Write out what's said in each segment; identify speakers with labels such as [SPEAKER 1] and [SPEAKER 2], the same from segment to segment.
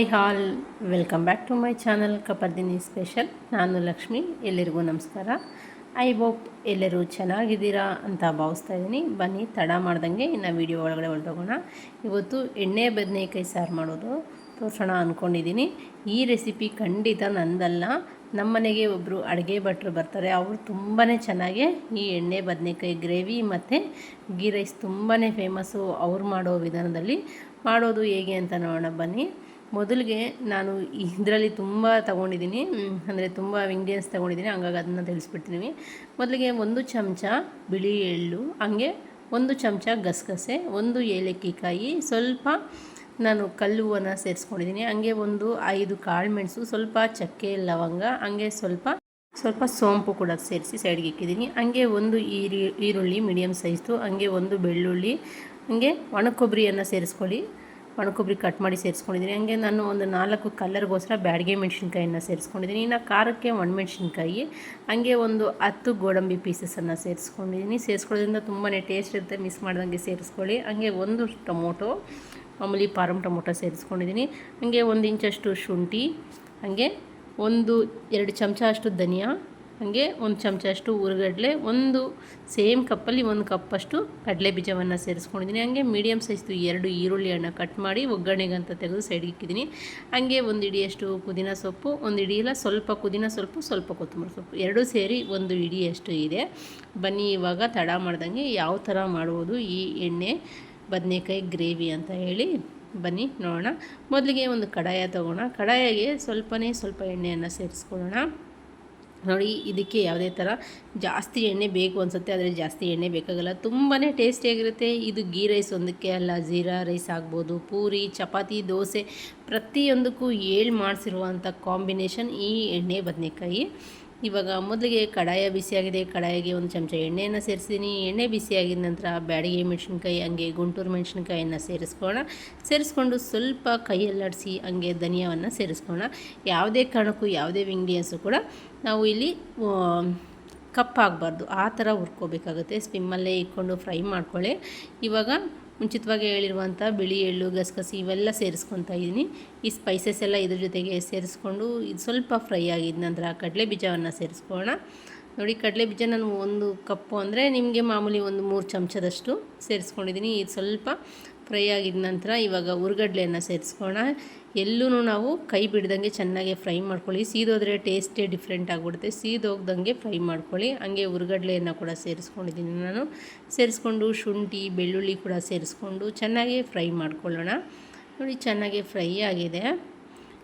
[SPEAKER 1] Hi all, welcome back to my channel Kapardini special. ನಾನು ಲಕ್ಷ್ಮಿ ಎಲ್ಲರಿಗೂ ನಮಸ್ಕಾರ. ಐ ಹೋಪ್ ಎಲ್ಲರೂ ಚೆನ್ನಾಗಿದ್ದೀರಾ ಅಂತ ಭಾವಿಸ್ತಾ ಇದ್ದೀನಿ. ಬನ್ನಿ, ತಡ ಮಾಡ್ದಂಗೆ ಇನ್ನು ವೀಡಿಯೋ ಒಳಗಡೆ ಹೊರಟೋಗೋಣ. ಇವತ್ತು ಎಣ್ಣೆ, ಬದನೆಕಾಯಿ ಸಾರು ಮಾಡೋದು ತೋರಿಸೋಣ ಅಂದ್ಕೊಂಡಿದ್ದೀನಿ ಈ ರೆಸಿಪಿ ಖಂಡಿತ ನಂದಲ್ಲ. ನಮ್ಮ ಮನೆಗೆ ಒಬ್ಬರು ಅಡುಗೆ ಭಟ್ರು ಬರ್ತಾರೆ. ಅವರು ತುಂಬಾ ಚೆನ್ನಾಗಿ ಈ ಎಣ್ಣೆ, ಬದನೆಕಾಯಿ, ಗ್ರೇವಿ ಮತ್ತು ಗೀ ರೈಸ್ ತುಂಬಾ ಫೇಮಸ್ಸು ಅವ್ರು ಮಾಡೋ ವಿಧಾನದಲ್ಲಿ ಮಾಡೋದು ಹೇಗೆ ಅಂತ ನೋಡೋಣ. ಬನ್ನಿ. ಮೊದಲಿಗೆ ನಾನು ಇದರಲ್ಲಿ ತುಂಬ ತಗೊಂಡಿದ್ದೀನಿ. ಅಂದರೆ ತುಂಬ ಇಂಗ್ರೀಡಿಯೆಂಟ್ಸ್ ತೊಗೊಂಡಿದ್ದೀನಿ. ಹಂಗಾಗಿ ಅದನ್ನು ತಿಳಿಸ್ಬಿಡ್ತೀನಿ. ಮೊದಲಿಗೆ ಒಂದು ಚಮಚ ಬಿಳಿ ಎಳ್ಳು, ಹಂಗೆ ಒಂದು ಚಮಚ ಗಸಗಸೆ, ಒಂದು ಏಲಕ್ಕಿಕಾಯಿ, ಸ್ವಲ್ಪ ನಾನು ಕಲ್ಲುವನ್ನು ಸೇರಿಸ್ಕೊಂಡಿದ್ದೀನಿ. ಹಂಗೆ ಒಂದು ಐದು ಕಾಳು ಮೆಣಸು, ಸ್ವಲ್ಪ ಚಕ್ಕೆ ಲವಂಗ, ಹಂಗೆ ಸ್ವಲ್ಪ ಸ್ವಲ್ಪ ಸೋಂಪು ಕೂಡ ಸೇರಿಸಿ ಸೈಡ್ಗೆ ಇಕ್ಕಿದ್ದೀನಿ. ಹಂಗೆ ಒಂದು ಈರಿ, ಈರುಳ್ಳಿ ಮೀಡಿಯಮ್ ಸೈಜ್ದು ಹಂಗೆ ಒಂದು ಬೆಳ್ಳುಳ್ಳಿ, ಹಂಗೆ ಒಣ ಕೊಬ್ಬರಿಯನ್ನು ಸೇರಿಸ್ಕೊಳ್ಳಿ. ಒಣಕೊಬ್ಬರಿ ಕಟ್ ಮಾಡಿ ಸೇರಿಸ್ಕೊಂಡಿದ್ದೀನಿ. ಹಂಗೆ ನಾನು ಒಂದು ನಾಲ್ಕು ಕಲರ್ಗೋಸ್ಕರ ಬ್ಯಾಡಿಗೆ ಮೆಣಸಿನ್ಕಾಯಿನ ಸೇರಿಸ್ಕೊಂಡಿದ್ದೀನಿ. ಇನ್ನು ಖಾರಕ್ಕೆ ಒಣಮೆಣ್ಸಿನ್ಕಾಯಿ, ಹಂಗೆ ಒಂದು ಹತ್ತು ಗೋಡಂಬಿ ಪೀಸಸನ್ನು ಸೇರಿಸ್ಕೊಂಡಿದ್ದೀನಿ. ಸೇರಿಸ್ಕೊಳ್ಳೋದ್ರಿಂದ ತುಂಬಾ ಟೇಸ್ಟ್ ಇರುತ್ತೆ. ಮಿಸ್ ಮಾಡ್ದಂಗೆ ಸೇರಿಸ್ಕೊಳ್ಳಿ. ಹಂಗೆ ಒಂದು ಟೊಮೊಟೊ, ಮಾಮೂಲಿ ಪಾರಮ್ ಟೊಮೊಟೊ ಸೇರಿಸ್ಕೊಂಡಿದ್ದೀನಿ. ಹಾಗೆ ಒಂದು ಇಂಚಷ್ಟು ಶುಂಠಿ, ಹಾಗೆ ಒಂದು ಎರಡು ಚಮಚ ಅಷ್ಟು ಧನಿಯಾ ಹಾಗೆ ಒಂದು ಚಮಚ ಅಷ್ಟು ಉರುಗಡ್ಲೆ, ಒಂದು ಸೇಮ್ ಕಪ್ಪಲ್ಲಿ ಒಂದು ಕಪ್ಪಷ್ಟು ಕಡಲೆ ಬೀಜವನ್ನು ಸೇರಿಸ್ಕೊಂಡಿದ್ದೀನಿ. ಹಾಗೆ ಮೀಡಿಯಮ್ ಸೈಜ್ದು ಎರಡು ಈರುಳ್ಳಿಯನ್ನು ಕಟ್ ಮಾಡಿ ಒಗ್ಗರಣೆಗಂತ ತೆಗೆದು ಸೈಡ್ಗೆ ಇಕ್ಕಿದ್ದೀನಿ. ಹಾಗೆ ಒಂದು ಇಡಿಯಷ್ಟು ಪುದೀನ ಸೊಪ್ಪು, ಒಂದು ಇಡಿಯಲ್ಲ ಸ್ವಲ್ಪ ಪುದೀನ ಸ್ವಲ್ಪ ಸ್ವಲ್ಪ ಕೊತ್ತಂಬರಿ ಸೊಪ್ಪು. ಎರಡೂ ಸೇರಿ ಒಂದು ಇಡಿಯಷ್ಟು ಇದೆ. ಬನ್ನಿ, ಇವಾಗ ತಡ ಮಾಡ್ದಂಗೆ ಯಾವ ಥರ ಮಾಡುವುದು ಈ ಎಣ್ಣೆ, ಬದನೆಕಾಯಿ ಗ್ರೇವಿ ಅಂತ ಹೇಳಿ ಬನ್ನಿ ನೋಡೋಣ. ಮೊದಲಿಗೆ ಒಂದು ಕಡಾಯ ತೊಗೋಣ. ಕಡಾಯಿಗೆ ಸ್ವಲ್ಪನೇ ಸ್ವಲ್ಪ ಎಣ್ಣೆಯನ್ನು ಸೇರಿಸ್ಕೊಳ್ಳೋಣ. ನೋಡಿ, ಇದಕ್ಕೆ ಯಾವುದೇ ಥರ ಜಾಸ್ತಿ ಎಣ್ಣೆ ಬೇಕು ಅನಿಸುತ್ತೆ, ಆದರೆ ಜಾಸ್ತಿ ಎಣ್ಣೆ ಬೇಕಾಗಲ್ಲ. ತುಂಬಾ ಟೇಸ್ಟಿಯಾಗಿರುತ್ತೆ ಇದು ಗೀ ರೈಸ್ ಒಂದಕ್ಕೆ ಅಲ್ಲ, ಜೀರಾ ರೈಸ್ ಆಗ್ಬೋದು, ಪೂರಿ, ಚಪಾತಿ, ದೋಸೆ, ಪ್ರತಿಯೊಂದಕ್ಕೂ ಏಳು ಮಾಡಿಸಿರುವಂಥ ಕಾಂಬಿನೇಷನ್ ಈ ಎಣ್ಣೆ ಬದನೆಕಾಯಿ. ಇವಾಗ ಮೊದಲಿಗೆ ಕಡಾಯ ಬಿಸಿಯಾಗಿದೆ, ಕಡಾಯಿಗೆ ಒಂದು ಚಮಚ ಎಣ್ಣೆಯನ್ನು ಸೇರಿಸಿದ್ದೀನಿ ಎಣ್ಣೆ ಬಿಸಿಯಾಗಿದ ನಂತರ ಬ್ಯಾಡಿಗೆ ಮೆಣಸಿನ್ಕಾಯಿ, ಹಂಗೆ ಗುಂಟೂರು ಮೆಣಸಿನ್ಕಾಯಿಯನ್ನು ಸೇರಿಸ್ಕೋಣ ಸೇರಿಸ್ಕೊಂಡು ಸ್ವಲ್ಪ ಕೈಯಲ್ಲಾಡಿಸಿ ಹಂಗೆ ಧನಿಯವನ್ನು ಸೇರಿಸ್ಕೋಣ ಯಾವುದೇ ಕಾರಣಕ್ಕೂ ಯಾವುದೇ ಇಂಗ್ರೀಡಿಯನ್ಸು ಕೂಡ ನಾವು ಇಲ್ಲಿ ಕಪ್ಪಾಗಬಾರ್ದು. ಆ ಥರ ಹುರ್ಕೋಬೇಕಾಗುತ್ತೆ. ಸ್ವಿಮ್ಮಲ್ಲೇ ಇಟ್ಕೊಂಡು ಫ್ರೈ ಮಾಡ್ಕೊಳ್ಳಿ. ಇವಾಗ ಮುಂಚಿತವಾಗಿ ಹೇಳಿರುವಂಥ ಬಿಳಿ, ಎಳ್ಳು, ಗಸಗಸಿ ಇವೆಲ್ಲ ಸೇರಿಸ್ಕೊತಾ ಇದ್ದೀನಿ. ಈ ಸ್ಪೈಸಸ್ ಎಲ್ಲ ಇದ್ರ ಜೊತೆಗೆ ಸೇರಿಸ್ಕೊಂಡು ಇದು ಸ್ವಲ್ಪ ಫ್ರೈ ಆಗಿದ ನಂತರ ಕಡಲೆ ಬೀಜವನ್ನು ಸೇರಿಸ್ಕೊಳ್ಳೋಣ. ನೋಡಿ, ಕಡಲೆ ಬೀಜ ನಾನು ಒಂದು ಕಪ್ಪು ಅಂದರೆ ನಿಮಗೆ ಮಾಮೂಲಿ ಒಂದು ಮೂರು ಚಮಚದಷ್ಟು ಸೇರಿಸ್ಕೊಂಡಿದ್ದೀನಿ. ಇದು ಸ್ವಲ್ಪ ಫ್ರೈ ಆಗಿದ ನಂತರ ಇವಾಗ ಉರ್ಗಡ್ಲೆಯನ್ನು ಸೇರಿಸ್ಕೋಣ ಎಲ್ಲೂ ನಾವು ಕೈ ಬಿಡ್ದಂಗೆ ಚೆನ್ನಾಗಿ ಫ್ರೈ ಮಾಡ್ಕೊಳ್ಳಿ. ಸೀದೋದ್ರೆ ಟೇಸ್ಟೇ ಡಿಫ್ರೆಂಟ್ ಆಗಿಬಿಡುತ್ತೆ. ಸೀದೋಗ್ದಂಗೆ ಫ್ರೈ ಮಾಡ್ಕೊಳ್ಳಿ. ಹಂಗೆ ಉರ್ಗಡ್ಲೆಯನ್ನು ಕೂಡ ಸೇರಿಸ್ಕೊಂಡಿದ್ದೀನಿ ನಾನು. ಸೇರಿಸ್ಕೊಂಡು ಶುಂಠಿ, ಬೆಳ್ಳುಳ್ಳಿ ಕೂಡ ಸೇರಿಸ್ಕೊಂಡು ಚೆನ್ನಾಗಿ ಫ್ರೈ ಮಾಡ್ಕೊಳ್ಳೋಣ. ನೋಡಿ ಚೆನ್ನಾಗಿ ಫ್ರೈ ಆಗಿದೆ.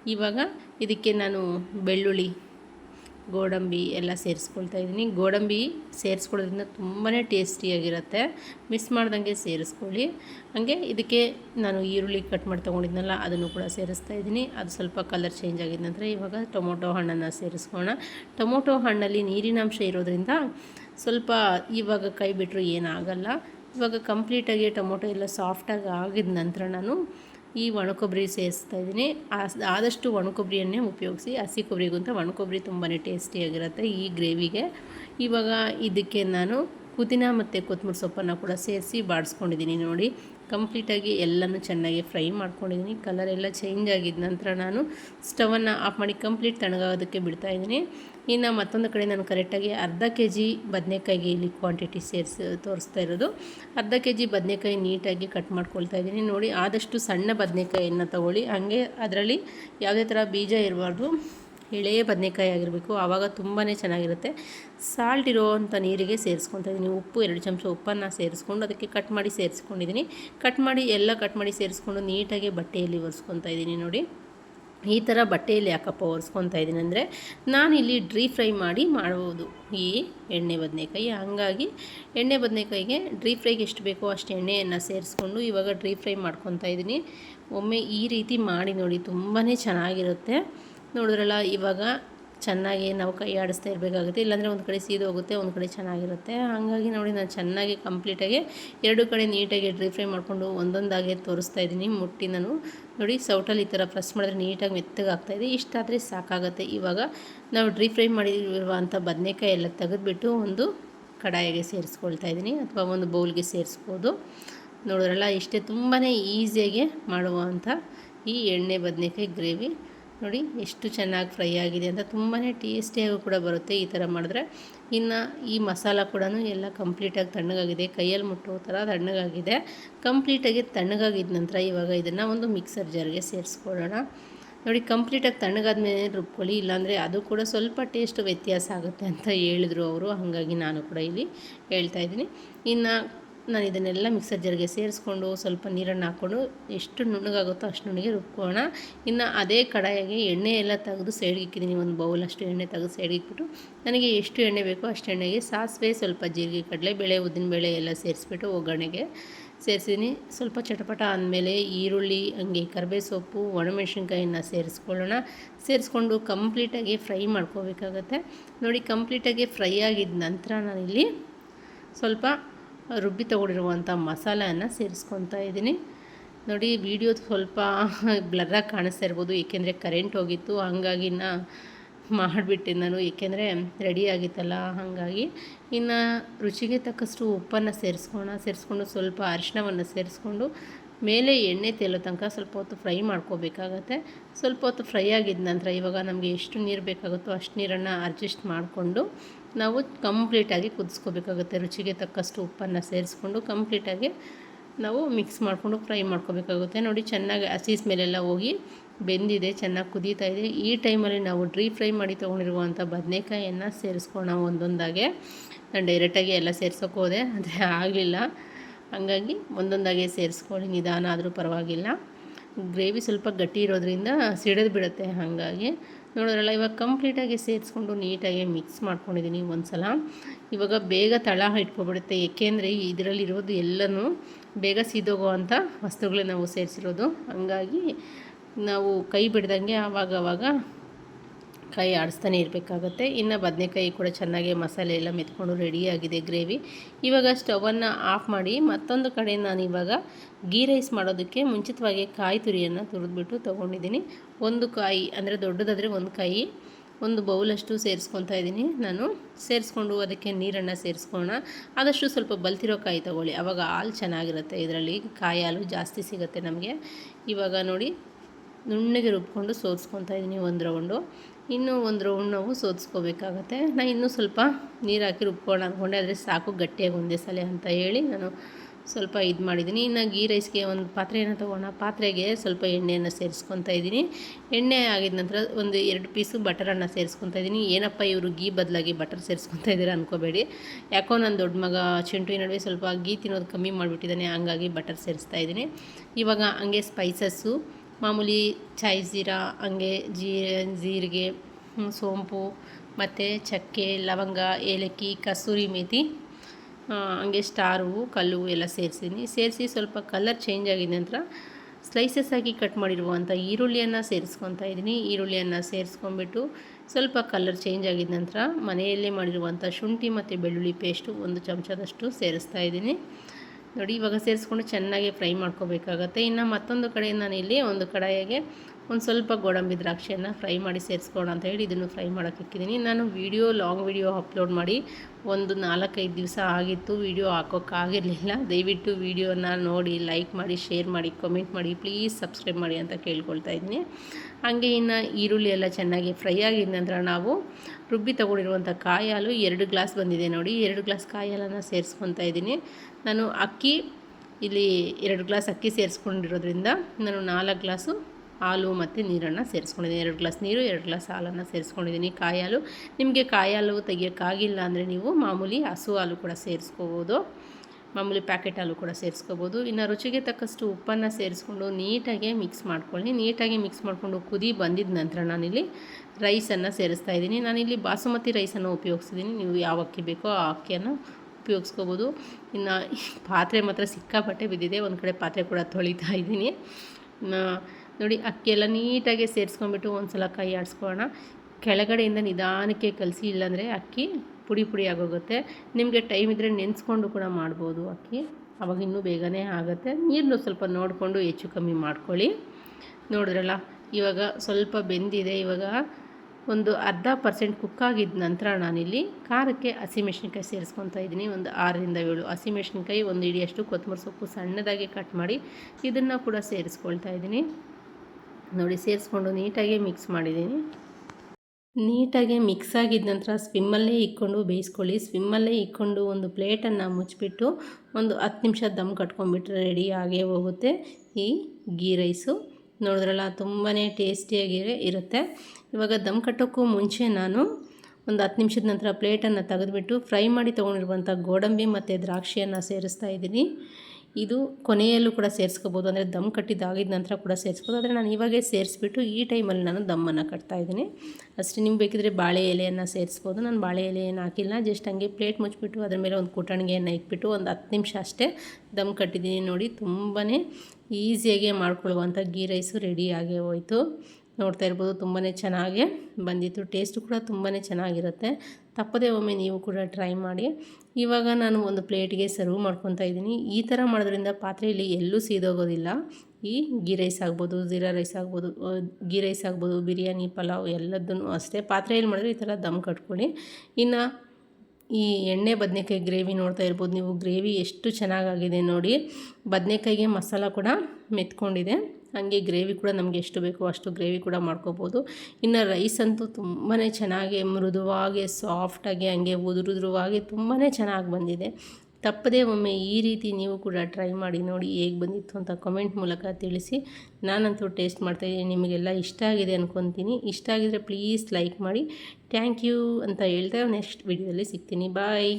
[SPEAKER 1] ಇವಾಗ ಇದಕ್ಕೆ ನಾನು ಬೆಳ್ಳುಳ್ಳಿ ಗೋಡಂಬಿ ಎಲ್ಲ ಸೇರಿಸ್ಕೊಳ್ತಾ ಇದ್ದೀನಿ. ಗೋಡಂಬಿ ಸೇರಿಸ್ಕೊಳ್ಳೋದ್ರಿಂದ ತುಂಬಾ ಟೇಸ್ಟಿಯಾಗಿರುತ್ತೆ. ಮಿಸ್ ಮಾಡ್ದಂಗೆ ಸೇರಿಸ್ಕೊಳ್ಳಿ. ಹಾಗೆ ಇದಕ್ಕೆ ನಾನು ಈರುಳ್ಳಿ ಕಟ್ ಮಾಡಿ ತೊಗೊಂಡಿದ್ನಲ್ಲ, ಅದನ್ನು ಕೂಡ ಸೇರಿಸ್ತಾ ಇದ್ದೀನಿ. ಅದು ಸ್ವಲ್ಪ ಕಲರ್ ಚೇಂಜ್ ಆಗಿದ ನಂತರ ಇವಾಗ ಟೊಮೊಟೊ ಹಣ್ಣನ್ನು ಸೇರಿಸ್ಕೋಣ ಟೊಮೊಟೊ ಹಣ್ಣಲ್ಲಿ ನೀರಿನಾಂಶ ಇರೋದ್ರಿಂದ ಸ್ವಲ್ಪ ಇವಾಗ ಕೈ ಬಿಟ್ಟರು ಏನಾಗಲ್ಲ. ಇವಾಗ ಕಂಪ್ಲೀಟಾಗಿ ಟೊಮೊಟೊ ಎಲ್ಲ ಸಾಫ್ಟಾಗಿ ಆಗಿದ ನಂತರ ನಾನು ಈ ಒಣಕೊಬ್ಬರಿ ಸೇರಿಸ್ತಾ ಇದ್ದೀನಿ. ಆದಷ್ಟು ಒಣಕೊಬ್ಬರಿಯನ್ನೇ ಉಪಯೋಗಿಸಿ, ಹಸಿ ಕೊಬ್ಬರಿಗಿಂತ ಒಣಕೊಬ್ಬರಿ ತುಂಬಾ ಟೇಸ್ಟಿಯಾಗಿರುತ್ತೆ ಈ ಗ್ರೇವಿಗೆ. ಇವಾಗ ಇದಕ್ಕೆ ನಾನು ಪುದೀನ ಮತ್ತು ಕೊತ್ತಂಬರಿ ಸೊಪ್ಪನ್ನು ಕೂಡ ಸೇರಿಸಿ ಬಾಡಿಸ್ಕೊಂಡಿದ್ದೀನಿ ನೋಡಿ. ಕಂಪ್ಲೀಟಾಗಿ ಎಲ್ಲನೂ ಚೆನ್ನಾಗಿ ಫ್ರೈ ಮಾಡ್ಕೊಂಡಿದ್ದೀನಿ. ಕಲರ್ ಎಲ್ಲ ಚೇಂಜ್ ಆಗಿದ ನಂತರ ನಾನು ಸ್ಟವನ್ನು ಆಫ್ ಮಾಡಿ ಕಂಪ್ಲೀಟ್ ತೆಣಗೋದಕ್ಕೆ ಬಿಡ್ತಾ ಇದ್ದೀನಿ. ಇನ್ನು ಮತ್ತೊಂದು ಕಡೆ ನಾನು ಕರೆಕ್ಟಾಗಿ ಅರ್ಧ ಕೆ ಜಿ ಬದನೆಕಾಯಿಗೆ ಇಲ್ಲಿ ಕ್ವಾಂಟಿಟಿ ಸೇರಿಸಿ, ತೋರಿಸ್ತಾ ಇರೋದು. ಅರ್ಧ ಕೆ ಜಿ ಬದನೆಕಾಯಿ ನೀಟಾಗಿ ಕಟ್ ಮಾಡ್ಕೊಳ್ತಾ ಇದ್ದೀನಿ. ನೋಡಿ, ಆದಷ್ಟು ಸಣ್ಣ ಬದನೆಕಾಯಿಯನ್ನು ತಗೊಳ್ಳಿ. ಹಾಗೆ ಅದರಲ್ಲಿ ಯಾವುದೇ ಥರ ಬೀಜ ಇರಬಾರ್ದು. ಎಳೆಯ ಬದನೆಕಾಯಿ ಆಗಿರಬೇಕು ಆವಾಗ ತುಂಬಾ ಚೆನ್ನಾಗಿರುತ್ತೆ. ಸಾಲ್ಟ್ ಇರೋವಂಥ ನೀರಿಗೆ ಸೇರಿಸ್ಕೊತಾ ಇದ್ದೀನಿ ಉಪ್ಪು, ಎರಡು ಚಮಚ ಉಪ್ಪನ್ನು ಸೇರಿಸ್ಕೊಂಡು ಅದಕ್ಕೆ ಕಟ್ ಮಾಡಿ ಸೇರಿಸ್ಕೊಂಡಿದ್ದೀನಿ ಕಟ್ ಮಾಡಿ ಎಲ್ಲ ಕಟ್ ಮಾಡಿ ಸೇರಿಸ್ಕೊಂಡು ನೀಟಾಗಿ ಬಟ್ಟೆಯಲ್ಲಿ ಒರೆಸ್ಕೊತಾ ಇದ್ದೀನಿ ನೋಡಿ. ಈ ಥರ ಬಟ್ಟೆಯಲ್ಲಿ ಯಾಕಪ್ಪ ಒರೆಸ್ಕೊತಾ ಇದ್ದೀನಿ ಅಂದರೆ ನಾನಿಲ್ಲಿ ಡ್ರೀ ಫ್ರೈ ಮಾಡಿ ಮಾಡ್ಬೋದು. ಈ ಎಣ್ಣೆ ಬದನೆಕಾಯಿ. ಹಾಗಾಗಿ ಎಣ್ಣೆ ಬದನೆಕಾಯಿಗೆ ಡ್ರೀ ಫ್ರೈಗೆ ಎಷ್ಟು ಬೇಕೋ ಅಷ್ಟು ಎಣ್ಣೆಯನ್ನು ಸೇರಿಸ್ಕೊಂಡು ಇವಾಗ ಡ್ರೀ ಫ್ರೈ ಮಾಡ್ಕೊತಾ ಇದ್ದೀನಿ ಒಮ್ಮೆ ಈ ರೀತಿ ಮಾಡಿ ನೋಡಿ ತುಂಬಾ ಚೆನ್ನಾಗಿರುತ್ತೆ. ನೋಡಿದ್ರಲ್ಲ, ಇವಾಗ ಚೆನ್ನಾಗಿ ನಾವು ಕೈ ಆಡಿಸ್ತಾ ಇರಬೇಕಾಗುತ್ತೆ. ಇಲ್ಲಾಂದರೆ ಒಂದು ಕಡೆ ಸೀದು ಹೋಗುತ್ತೆ, ಒಂದು ಕಡೆ ಚೆನ್ನಾಗಿರುತ್ತೆ. ಹಾಗಾಗಿ ನೋಡಿ, ನಾನು ಚೆನ್ನಾಗಿ ಕಂಪ್ಲೀಟಾಗಿ ಎರಡು ಕಡೆ ನೀಟಾಗಿ ಡ್ರೈ ಫ್ರೈ ಮಾಡಿಕೊಂಡು ಒಂದೊಂದಾಗೆ ತೋರಿಸ್ತಾ ಇದ್ದೀನಿ ಮುಟ್ಟಿ ನಾನು. ನೋಡಿ, ಸೌಟಲ್ಲಿ ಈ ಥರ ಪ್ರೆಸ್ ಮಾಡಿದ್ರೆ ನೀಟಾಗಿ ಮೆತ್ತಗೆ ಆಗ್ತಾಯಿದೆ ಇಷ್ಟಾದರೆ ಸಾಕಾಗುತ್ತೆ. ಇವಾಗ ನಾವು ಡ್ರೀ ಫ್ರೈ ಮಾಡಿರುವಂಥ ಬದನೆಕಾಯಿ ಎಲ್ಲ ತೆಗೆದುಬಿಟ್ಟು ಒಂದು ಕಡಾಯಿಗೆ ಸೇರಿಸ್ಕೊಳ್ತಾ ಇದ್ದೀನಿ, ಅಥವಾ ಒಂದು ಬೌಲ್ಗೆ ಸೇರಿಸ್ಬೋದು. ನೋಡಿದ್ರಲ್ಲ, ಇಷ್ಟೇ ತುಂಬಾ ಈಸಿಯಾಗಿ ಮಾಡುವಂಥ ಈ ಎಣ್ಣೆ ಬದನೆಕಾಯಿ ಗ್ರೇವಿ ನೋಡಿ ಎಷ್ಟು ಚೆನ್ನಾಗಿ ಫ್ರೈ ಆಗಿದೆ ಅಂತ ತುಂಬಾ ಟೇಸ್ಟಿಯಾಗಿ ಕೂಡ ಬರುತ್ತೆ ಈ ಥರ ಮಾಡಿದ್ರೆ. ಇನ್ನು ಈ ಮಸಾಲ ಕೂಡ ಎಲ್ಲ ಕಂಪ್ಲೀಟಾಗಿ ತಣ್ಣಗಾಗಿದೆ. ಕೈಯಲ್ಲಿ ಮುಟ್ಟೋ ಥರ ತಣ್ಣಗಾಗಿದೆ. ಕಂಪ್ಲೀಟಾಗಿ ತಣ್ಣಗಾಗಿದ್ದ ನಂತರ ಇವಾಗ ಇದನ್ನು ಒಂದು ಮಿಕ್ಸರ್ ಜಾರ್ಗೆ ಸೇರಿಸ್ಕೊಳ್ಳೋಣ. ನೋಡಿ, ಕಂಪ್ಲೀಟಾಗಿ ತಣ್ಣಗಾದ್ಮೇಲೆ ರುಬ್ಕೊಳ್ಳಿ, ಇಲ್ಲಾಂದರೆ ಅದು ಕೂಡ ಸ್ವಲ್ಪ ಟೇಸ್ಟ್ ವ್ಯತ್ಯಾಸ ಆಗುತ್ತೆ ಅಂತ ಹೇಳಿದ್ರು ಅವರು. ಹಾಗಾಗಿ ನಾನು ಕೂಡ ಇಲ್ಲಿ ಹೇಳ್ತಾ ಇದ್ದೀನಿ. ಇನ್ನು ನಾನು ಇದನ್ನೆಲ್ಲ ಮಿಕ್ಸರ್ ಜರ್ಗೆ ಸೇರಿಸ್ಕೊಂಡು ಸ್ವಲ್ಪ ನೀರನ್ನು ಹಾಕ್ಕೊಂಡು ಎಷ್ಟು ನುಣ್ಣಗಾಗುತ್ತೋ ಅಷ್ಟು ನುಣ್ಣಗೆ ರುಬ್ಕೋಣ ಇನ್ನು ಅದೇ ಕಡಾಯಿಗೆ ಎಣ್ಣೆ ಎಲ್ಲ ತೆಗೆದು ಸೈಡ್ಗೆ ಇಕ್ಕಿದ್ದೀನಿ. ಒಂದು ಬೌಲ್ ಅಷ್ಟು ಎಣ್ಣೆ ತೆಗೆದು ಸೈಡ್ಗೆ ಇಟ್ಬಿಟ್ಟು ನನಗೆ ಎಷ್ಟು ಎಣ್ಣೆ ಬೇಕೋ ಅಷ್ಟು ಎಣ್ಣೆಗೆ ಸಾಸಿವೆ, ಸ್ವಲ್ಪ ಜೀರಿಗೆ, ಕಡಲೆ, ಬೇಳೆ ಉದ್ದಿನಬೇಳೆ ಎಲ್ಲ ಸೇರಿಸ್ಬಿಟ್ಟು ಒಗ್ಗರಣೆಗೆ ಸೇರಿಸಿದ್ದೀನಿ ಸ್ವಲ್ಪ ಚಟಪಟ ಅಂದಮೇಲೆ ಈರುಳ್ಳಿ, ಹಂಗೆ ಕರಿಬೇ ಸೊಪ್ಪು, ಒಣಮೆಣಸಿನ್ಕಾಯಿನ ಸೇರಿಸ್ಕೊಳ್ಳೋಣ. ಸೇರಿಸ್ಕೊಂಡು ಕಂಪ್ಲೀಟಾಗಿ ಫ್ರೈ ಮಾಡ್ಕೋಬೇಕಾಗತ್ತೆ. ನೋಡಿ ಕಂಪ್ಲೀಟಾಗಿ ಫ್ರೈ ಆಗಿದ ನಂತರ ನಾನಿಲ್ಲಿ ಸ್ವಲ್ಪ ರುಬ್ಬಿ ತಗೊಂಡಿರುವಂಥ ಮಸಾಲೆಯನ್ನು ಸೇರಿಸ್ಕೊತಾ ಇದ್ದೀನಿ. ನೋಡಿ, ವಿಡಿಯೋ ಸ್ವಲ್ಪ ಬ್ಲರಾಗಿ ಕಾಣಿಸ್ತಾ ಇರ್ಬೋದು, ಏಕೆಂದರೆ ಕರೆಂಟ್ ಹೋಗಿತ್ತು, ಹಾಗಾಗಿ ಮಾಡಿಬಿಟ್ಟೆ ನಾನು, ಏಕೆಂದರೆ ರೆಡಿ ಆಗಿತ್ತಲ್ಲ, ಹಾಗಾಗಿ. ಇನ್ನು ರುಚಿಗೆ ತಕ್ಕಷ್ಟು ಉಪ್ಪನ್ನು ಸೇರಿಸ್ಕೋಣ, ಸೇರಿಸ್ಕೊಂಡು ಸ್ವಲ್ಪ ಅರಿಶಿನವನ್ನು ಸೇರಿಸ್ಕೊಂಡು ಮೇಲೆ ಎಣ್ಣೆ ತೇಲೋ ತನಕ ಸ್ವಲ್ಪ ಹೊತ್ತು ಫ್ರೈ ಮಾಡ್ಕೋಬೇಕಾಗತ್ತೆ. ಸ್ವಲ್ಪ ಹೊತ್ತು ಫ್ರೈ ಆಗಿದ ನಂತರ ಇವಾಗ ನಮಗೆ ಎಷ್ಟು ನೀರು ಬೇಕಾಗುತ್ತೋ ಅಷ್ಟು ನೀರನ್ನು ಅಡ್ಜಸ್ಟ್ ಮಾಡಿಕೊಂಡು ನಾವು ಕಂಪ್ಲೀಟಾಗಿ ಕುದಿಸ್ಕೋಬೇಕಾಗುತ್ತೆ. ರುಚಿಗೆ ತಕ್ಕಷ್ಟು ಉಪ್ಪನ್ನು ಸೇರಿಸ್ಕೊಂಡು ಕಂಪ್ಲೀಟಾಗಿ ನಾವು ಮಿಕ್ಸ್ ಮಾಡಿಕೊಂಡು ಫ್ರೈ ಮಾಡ್ಕೋಬೇಕಾಗುತ್ತೆ. ನೋಡಿ ಚೆನ್ನಾಗಿ ಹಸಿ ಮೇಲೆಲ್ಲ ಹೋಗಿ ಬೆಂದಿದೆ, ಚೆನ್ನಾಗಿ ಕುದೀತಾ ಇದೆ. ಈ ಟೈಮಲ್ಲಿ ನಾವು ಡ್ರೀ ಫ್ರೈ ಮಾಡಿ ತೊಗೊಂಡಿರುವಂಥ ಬದನೆಕಾಯಿಯನ್ನು ಸೇರಿಸ್ಕೋಣ ಒಂದೊಂದಾಗೆ, ನಾನು ಡೈರೆಕ್ಟಾಗಿ ಎಲ್ಲ ಸೇರ್ಸೋಕೆ ಹೋದೆ ಅಂದರೆ ಆಗಲಿಲ್ಲ. ಹಾಗಾಗಿ ಒಂದೊಂದಾಗೆ ಸೇರಿಸ್ಕೊಳ್ಳಿ, ನಿಧಾನ ಆದರೂ ಪರವಾಗಿಲ್ಲ. ಗ್ರೇವಿ ಸ್ವಲ್ಪ ಗಟ್ಟಿ ಇರೋದ್ರಿಂದ ಸಿಡಿದು ಬಿಡುತ್ತೆ ಹಾಗಾಗಿ. ನೋಡಿದ್ರಲ್ಲ, ಇವಾಗ ಕಂಪ್ಲೀಟಾಗಿ ಸೇರಿಸ್ಕೊಂಡು ನೀಟಾಗಿ ಮಿಕ್ಸ್ ಮಾಡ್ಕೊಂಡಿದ್ದೀನಿ ಒಂದು ಸಲ ಇವಾಗ ಬೇಗ ತಳ ಇಟ್ಕೊಬಿಡುತ್ತೆ. ಏಕೆಂದರೆ ಇದರಲ್ಲಿರೋದು ಎಲ್ಲನೂ ಬೇಗ ಸೀದೋಗೋ ಅಂಥ ವಸ್ತುಗಳೇ ನಾವು ಸೇರಿಸಿರೋದು. ಹಂಗಾಗಿ ನಾವು ಕೈ ಬಿಡ್ದಂಗೆ ಆವಾಗ ಕೈ ಆಡಿಸ್ತಾನೆ ಇರಬೇಕಾಗತ್ತೆ. ಇನ್ನು ಬದನೆಕಾಯಿ ಕೂಡ ಚೆನ್ನಾಗಿ ಮಸಾಲೆ ಎಲ್ಲ ಮೆತ್ಕೊಂಡು ರೆಡಿಯಾಗಿದೆ ಗ್ರೇವಿ ಇವಾಗ ಸ್ಟವನ್ನು ಆಫ್ ಮಾಡಿ ಮತ್ತೊಂದು ಕಡೆ ನಾನು ಇವಾಗ ಗೀ ರೈಸ್ ಮಾಡೋದಕ್ಕೆ ಮುಂಚಿತವಾಗಿ ಕಾಯಿ ತುರಿಯನ್ನು ತುರಿದ್ಬಿಟ್ಟು ತೊಗೊಂಡಿದ್ದೀನಿ. ಒಂದು ಕಾಯಿ ಅಂದರೆ ದೊಡ್ಡದಾದರೆ ಒಂದು ಕಾಯಿ, ಒಂದು ಬೌಲಷ್ಟು ಸೇರಿಸ್ಕೊತಾ ಇದ್ದೀನಿ. ನಾನು ಸೇರಿಸ್ಕೊಂಡು ಅದಕ್ಕೆ ನೀರನ್ನು ಸೇರಿಸ್ಕೋಣ ಆದಷ್ಟು ಸ್ವಲ್ಪ ಬಲ್ತಿರೋ ಕಾಯಿ ತೊಗೊಳ್ಳಿ. ಆವಾಗ ಹಾಲು ಚೆನ್ನಾಗಿರುತ್ತೆ. ಇದರಲ್ಲಿ ಕಾಯಿ ಹಾಲು ಜಾಸ್ತಿ ಸಿಗುತ್ತೆ ನಮಗೆ. ಇವಾಗ ನೋಡಿ, ನುಣ್ಣಗೆ ರುಬ್ಕೊಂಡು ಸೋರಿಸ್ಕೊತಾ ಇದ್ದೀನಿ ಒಂದು ರೌಂಡು ಇನ್ನೂ ಒಂದು ರೌಂಡ್ ನಾವು ಸೋದಿಸ್ಕೋಬೇಕಾಗತ್ತೆ ನಾನು ಇನ್ನೂ ಸ್ವಲ್ಪ ನೀರು ಹಾಕಿ ರುಬ್ಕೊಳ್ಳೋಣ ಅಂದ್ಕೊಂಡೆ ಆದರೆ ಸಾಕು ಗಟ್ಟಿಯಾಗಿ ಒಂದೇ ಸಲ ಅಂತ ಹೇಳಿ ನಾನು ಸ್ವಲ್ಪ ಇದು ಮಾಡಿದ್ದೀನಿ. ಇನ್ನು ಗೀ ರೈಸ್ಗೆ ಒಂದು ಪಾತ್ರೆಯನ್ನು ತೊಗೋಣ. ಪಾತ್ರೆಗೆ ಸ್ವಲ್ಪ ಎಣ್ಣೆಯನ್ನು ಸೇರಿಸ್ಕೊತಾ ಇದ್ದೀನಿ. ಎಣ್ಣೆ ಆಗಿದ ನಂತರ ಒಂದು ಎರಡು ಪೀಸು ಬಟರನ್ನು ಸೇರಿಸ್ಕೊತಾ ಇದ್ದೀನಿ. ಏನಪ್ಪ ಇವರು ಗೀ ಬದಲಾಗಿ ಬಟರ್ ಸೇರಿಸ್ಕೊತಾ ಇದ್ದೀರಾ ಅನ್ಕೋಬೇಡಿ. ಯಾಕೋ ನನ್ನ ದೊಡ್ಡ ಮಗ ಚಿಂಟು ನಡುವೆ ಸ್ವಲ್ಪ ಗೀ ತಿನ್ನೋದು ಕಮ್ಮಿ ಮಾಡಿಬಿಟ್ಟಿದ್ದಾನೆ ಹಂಗಾಗಿ ಬಟರ್ ಸೇರಿಸ್ತಾ ಇದ್ದೀನಿ. ಇವಾಗ ಹಂಗೆ ಸ್ಪೈಸಸ್ಸು ಮಾಮೂಲಿ ಚಾಯ್ ಜೀರಾ, ಹಂಗೆ ಜೀ ಜೀರಿಗೆ ಸೋಂಪು, ಮತ್ತು ಚಕ್ಕೆ, ಲವಂಗ, ಏಲಕ್ಕಿ ಕಸೂರಿ ಮೇಥಿ ಹಂಗೆ ಸ್ಟಾರು, ಕಲ್ಲು ಎಲ್ಲ ಸೇರಿಸಿದ್ದೀನಿ ಸೇರಿಸಿ ಸ್ವಲ್ಪ ಕಲರ್ ಚೇಂಜ್ ಆಗಿದ ನಂತರ ಸ್ಲೈಸಸ್ ಆಗಿ ಕಟ್ ಮಾಡಿರುವಂಥ ಈರುಳ್ಳಿಯನ್ನು ಸೇರಿಸ್ಕೊತಾ ಇದ್ದೀನಿ. ಈರುಳ್ಳಿಯನ್ನು ಸೇರಿಸ್ಕೊಂಡ್ಬಿಟ್ಟು ಸ್ವಲ್ಪ ಕಲರ್ ಚೇಂಜ್ ಆಗಿದ ನಂತರ ಮನೆಯಲ್ಲೇ ಮಾಡಿರುವಂಥ ಶುಂಠಿ ಮತ್ತು ಬೆಳ್ಳುಳ್ಳಿ ಪೇಸ್ಟು ಒಂದು ಚಮಚದಷ್ಟು ಸೇರಿಸ್ತಾ ಇದ್ದೀನಿ. ನೋಡಿ ಇವಾಗ ಸೇರಿಸ್ಕೊಂಡು ಚೆನ್ನಾಗಿ ಫ್ರೈ ಮಾಡ್ಕೋಬೇಕಾಗತ್ತೆ. ಇನ್ನು ಮತ್ತೊಂದು ಕಡೆ ಇಲ್ಲಿ ಒಂದು ಕಡಾಯಿಗೆ ಒಂದು ಸ್ವಲ್ಪ ಗೋಡಂಬಿ ದ್ರಾಕ್ಷಿಯನ್ನು ಫ್ರೈ ಮಾಡಿ ಸೇರಿಸ್ಕೋಣ ಅಂತ ಹೇಳಿ ಇದನ್ನು ಫ್ರೈ ಮಾಡೋಕ್ಕೆ ಇಕ್ಕಿದ್ದೀನಿ. ನಾನು ವೀಡಿಯೋ, ಲಾಂಗ್ ವೀಡಿಯೋ ಅಪ್ಲೋಡ್ ಮಾಡಿ ಒಂದು ನಾಲ್ಕೈದು ದಿವಸ ಆಗಿತ್ತು ವೀಡಿಯೋ ಹಾಕೋಕ್ಕಾಗಿರಲಿಲ್ಲ ದಯವಿಟ್ಟು ವೀಡಿಯೋನ ನೋಡಿ ಲೈಕ್ ಮಾಡಿ, ಶೇರ್ ಮಾಡಿ, ಕಮೆಂಟ್ ಮಾಡಿ, ಪ್ಲೀಸ್ ಸಬ್ಸ್ಕ್ರೈಬ್ ಮಾಡಿ ಅಂತ ಕೇಳ್ಕೊಳ್ತಾ ಇದ್ದೀನಿ. ಹಾಗೆ ಇನ್ನು ಈರುಳ್ಳಿ ಎಲ್ಲ ಚೆನ್ನಾಗಿ ಫ್ರೈ ಆಗಿದ ನಂತರ ನಾವು ರುಬ್ಬಿ ತಗೊಂಡಿರುವಂಥ ಕಾಯಿ ಹಾಲು ಎರಡು ಗ್ಲಾಸ್ ಬಂದಿದೆ ನೋಡಿ. ಎರಡು ಗ್ಲಾಸ್ ಕಾಯಿ ಹಾಲನ್ನು ಸೇರಿಸ್ಕೊತಾ ಇದ್ದೀನಿ. ನಾನು ಅಕ್ಕಿ, ಇಲ್ಲಿ ಎರಡು ಗ್ಲಾಸ್ ಅಕ್ಕಿ ಸೇರಿಸ್ಕೊಂಡಿರೋದ್ರಿಂದ ನಾನು ನಾಲ್ಕು ಗ್ಲಾಸು ಹಾಲು ಮತ್ತು ನೀರನ್ನು ಸೇರಿಸ್ಕೊಂಡಿದ್ದೀನಿ. ಎರಡು ಗ್ಲಾಸ್ ನೀರು, ಎರಡು ಗ್ಲಾಸ್ ಹಾಲನ್ನು ಸೇರಿಸ್ಕೊಂಡಿದ್ದೀನಿ. ಕಾಯಿ ಹಾಲು ನಿಮಗೆ ಕಾಯಿ ಹಾಲು ತೆಗಿಯೋಕ್ಕಾಗಿಲ್ಲ ಅಂದರೆ ನೀವು ಮಾಮೂಲಿ ಹಸು ಹಾಲು ಕೂಡ ಸೇರಿಸ್ಕೋಬೋದು. ಮಾಮೂಲಿ ಪ್ಯಾಕೆಟ್ ಹಾಲು ಕೂಡ ಸೇರಿಸ್ಕೋಬೋದು. ಇನ್ನು ರುಚಿಗೆ ತಕ್ಕಷ್ಟು ಉಪ್ಪನ್ನು ಸೇರಿಸ್ಕೊಂಡು ನೀಟಾಗಿ ಮಿಕ್ಸ್ ಮಾಡ್ಕೊಳ್ಳಿ. ನೀಟಾಗಿ ಮಿಕ್ಸ್ ಮಾಡಿಕೊಂಡು ಕುದಿ ಬಂದಿದ ನಂತರ ನಾನಿಲ್ಲಿ ರೈಸನ್ನು ಸೇರಿಸ್ತಾ ಇದ್ದೀನಿ. ನಾನಿಲ್ಲಿ ಬಾಸುಮತಿ ರೈಸನ್ನು ಉಪಯೋಗಿಸಿದ್ದೀನಿ. ನೀವು ಯಾವ ಅಕ್ಕಿ ಬೇಕೋ ಆ ಅಕ್ಕಿಯನ್ನು ಉಪಯೋಗಿಸ್ಕೋಬೋದು. ಇನ್ನು ಪಾತ್ರೆ ಮಾತ್ರ ಸಿಕ್ಕಾಪಟ್ಟೆ ಬಿದ್ದಿದೆ. ಒಂದು ಕಡೆ ಪಾತ್ರೆ ಕೂಡ ತೊಳಿತಾ ಇದ್ದೀನಿ. ನೋಡಿ, ಅಕ್ಕಿಯೆಲ್ಲ ನೀಟಾಗಿ ಸೇರಿಸ್ಕೊಂಡ್ಬಿಟ್ಟು ಒಂದು ಸಲ ಕೈ ಆಡಿಸ್ಕೊಳ್ಳೋಣ. ಕೆಳಗಡೆಯಿಂದ ನಿಧಾನಕ್ಕೆ ಕಲಸಿ, ಇಲ್ಲಾಂದರೆ ಅಕ್ಕಿ ಪುಡಿ ಪುಡಿ ಆಗೋಗುತ್ತೆ. ನಿಮಗೆ ಟೈಮ್ ಇದ್ದರೆ ನೆನೆಸ್ಕೊಂಡು ಕೂಡ ಮಾಡ್ಬೋದು ಅಕ್ಕಿ. ಅವಾಗ ಇನ್ನೂ ಬೇಗನೆ ಆಗುತ್ತೆ. ನೀರನ್ನು ಸ್ವಲ್ಪ ನೋಡಿಕೊಂಡು ಹೆಚ್ಚು ಕಮ್ಮಿ ಮಾಡ್ಕೊಳ್ಳಿ. ನೋಡಿದ್ರಲ್ಲ, ಇವಾಗ ಸ್ವಲ್ಪ ಬೆಂದಿದೆ. ಇವಾಗ ಒಂದು ಅರ್ಧ ಪರ್ಸೆಂಟ್ ಕುಕ್ಕಾಗಿದ್ದ ನಂತರ ನಾನಿಲ್ಲಿ ಖಾರಕ್ಕೆ ಹಸಿಮೆಣ್ಸಿನ್ಕಾಯಿ ಸೇರಿಸ್ಕೊತಾ ಇದ್ದೀನಿ. ಒಂದು ಆರರಿಂದ ಏಳು ಹಸಿಮೆಣ್ಸಿನ್ಕಾಯಿ, ಒಂದು ಇಡಿಯಷ್ಟು ಕೊತ್ತಂಬರಿ ಸೊಪ್ಪು ಸಣ್ಣದಾಗಿ ಕಟ್ ಮಾಡಿ ಇದನ್ನು ಕೂಡ ಸೇರಿಸ್ಕೊಳ್ತಾ ಇದ್ದೀನಿ. ನೋಡಿ ಸೇರಿಸ್ಕೊಂಡು ನೀಟಾಗಿ ಮಿಕ್ಸ್ ಮಾಡಿದ್ದೀನಿ. ನೀಟಾಗಿ ಮಿಕ್ಸ್ ಆಗಿದ ನಂತರ ಸ್ವಿಮ್ಮಲ್ಲೇ ಇಕ್ಕೊಂಡು ಬೇಯಿಸ್ಕೊಳ್ಳಿ. ಸ್ವಿಮ್ಮಲ್ಲೇ ಇಕ್ಕೊಂಡು ಒಂದು ಪ್ಲೇಟನ್ನು ಮುಚ್ಚಿಬಿಟ್ಟು ಒಂದು ಹತ್ತು ನಿಮಿಷ ದಮ್ ಕಟ್ಕೊಂಡ್ಬಿಟ್ರೆ ರೆಡಿ ಆಗೇ ಹೋಗುತ್ತೆ ಈ ಗೀ ರೈಸು ನೋಡಿದ್ರಲ್ಲ ತುಂಬಾ ಟೇಸ್ಟಿಯಾಗಿ ಇರುತ್ತೆ. ಇವಾಗ ದಮ್ ಕಟ್ಟೋಕ್ಕೂ ಮುಂಚೆ ನಾನು ಒಂದು ಹತ್ತು ನಿಮಿಷದ ನಂತರ ಪ್ಲೇಟನ್ನು ತೆಗೆದುಬಿಟ್ಟು ಫ್ರೈ ಮಾಡಿ ತೊಗೊಂಡಿರುವಂಥ ಗೋಡಂಬಿ ಮತ್ತು ದ್ರಾಕ್ಷಿಯನ್ನು ಸೇರಿಸ್ತಾ ಇದ್ದೀನಿ. ಇದು ಕೊನೆಯಲ್ಲೂ ಕೂಡ ಸೇರಿಸ್ಕೋಬೋದು. ಅಂದರೆ ದಮ್ ಕಟ್ಟಿದ್ದಾಗಿದ ನಂತರ ಕೂಡ ಸೇರಿಸ್ಬೋದು. ಆದರೆ ನಾನು ಇವಾಗೇ ಸೇರಿಸ್ಬಿಟ್ಟು ಈ ಟೈಮಲ್ಲಿ ನಾನು ದಮ್ಮನ್ನು ಕಟ್ತಾ ಇದ್ದೀನಿ. ಅಷ್ಟೇ ನಿಮ್ಗೆ ಬೇಕಿದ್ರೆ ಬಾಳೆ ಎಲೆಯನ್ನು ಸೇರಿಸ್ಬೋದು. ನಾನು ಬಾಳೆ ಎಲೆ ಏನು ಹಾಕಿಲ್ಲ. ಜಸ್ಟ್ ಹಂಗೆ ಪ್ಲೇಟ್ ಮುಚ್ಚಿಬಿಟ್ಟು ಅದರ ಮೇಲೆ ಒಂದು ಕುಟಣಿಗೆಯನ್ನು ಇಟ್ಬಿಟ್ಟು ಒಂದು ಹತ್ತು ನಿಮಿಷ ಅಷ್ಟೇ ದಮ್ ಕಟ್ಟಿದ್ದೀನಿ ನೋಡಿ. ತುಂಬಾ ಈಸಿಯಾಗಿ ಮಾಡ್ಕೊಳ್ಳುವಂಥ ಗೀ ರೈಸು ರೆಡಿ ಆಗೇ ಹೋಯಿತು. ನೋಡ್ತಾ ಇರ್ಬೋದು ತುಂಬಾ ಚೆನ್ನಾಗಿ ಬಂದಿತ್ತು. ಟೇಸ್ಟು ಕೂಡ ತುಂಬಾ ಚೆನ್ನಾಗಿರುತ್ತೆ. ತಪ್ಪದೇ ಒಮ್ಮೆ ನೀವು ಕೂಡ ಟ್ರೈ ಮಾಡಿ. ಇವಾಗ ನಾನು ಒಂದು ಪ್ಲೇಟ್ಗೆ ಸರ್ವ್ ಮಾಡ್ಕೊತಾ ಇದ್ದೀನಿ. ಈ ಥರ ಮಾಡೋದ್ರಿಂದ ಪಾತ್ರೆಯಲ್ಲಿ ಎಲ್ಲೂ ಸೀದೋಗೋದಿಲ್ಲ. ಈ ಗೀ ರೈಸ್ ಆಗ್ಬೋದು ಜೀರಾ ರೈಸ್ ಆಗ್ಬೋದು ಗೀ ರೈಸ್ ಆಗ್ಬೋದು, ಬಿರಿಯಾನಿ, ಪಲಾವ್ ಎಲ್ಲದನ್ನು ಅಷ್ಟೇ. ಪಾತ್ರೆಯಲ್ಲಿ ಮಾಡಿದ್ರೆ ಈ ಥರ ದಮ್ ಕಟ್ಕೊಳ್ಳಿ. ಇನ್ನು ಈ ಎಣ್ಣೆ ಬದನೆಕಾಯಿ ಗ್ರೇವಿ ನೋಡ್ತಾ ಇರ್ಬೋದು ನೀವು. ಗ್ರೇವಿ ಎಷ್ಟು ಚೆನ್ನಾಗಾಗಿದೆ ನೋಡಿ. ಬದನೆಕಾಯಿಗೆ ಮಸಾಲ ಕೂಡ ಮೆತ್ಕೊಂಡಿದೆ. ಹಾಗೆ ಗ್ರೇವಿ ಕೂಡ ನಮಗೆ ಎಷ್ಟು ಬೇಕೋ ಅಷ್ಟು ಗ್ರೇವಿ ಕೂಡ ಮಾಡ್ಕೋಬೋದು. ಇನ್ನು ರೈಸ್ ಅಂತೂ ತುಂಬಾ ಚೆನ್ನಾಗಿ ಮೃದುವಾಗಿ ಸಾಫ್ಟಾಗಿ ಹಂಗೆ ಉದುರುದ್ರವಾಗಿ ತುಂಬಾ ಚೆನ್ನಾಗಿ ಬಂದಿದೆ. ತಪ್ಪದೇ ಒಮ್ಮೆ ಈ ರೀತಿ ನೀವು ಕೂಡ ಟ್ರೈ ಮಾಡಿ ನೋಡಿ ಹೇಗೆ ಬಂದಿತ್ತು ಅಂತ ಕಮೆಂಟ್ ಮೂಲಕ ತಿಳಿಸಿ. ನಾನಂತೂ ಟೇಸ್ಟ್ ಮಾಡ್ತಾಯಿದ್ದೀನಿ ನಿಮಗೆಲ್ಲ ಇಷ್ಟ ಆಗಿದೆ ಅಂದ್ಕೊತೀನಿ ಇಷ್ಟ ಆಗಿದರೆ ಪ್ಲೀಸ್ ಲೈಕ್ ಮಾಡಿ. ಥ್ಯಾಂಕ್ ಯು ಅಂತ ಹೇಳ್ತಾ ನೆಕ್ಸ್ಟ್ ವಿಡಿಯೋದಲ್ಲಿ ಸಿಗ್ತೀನಿ. ಬಾಯ್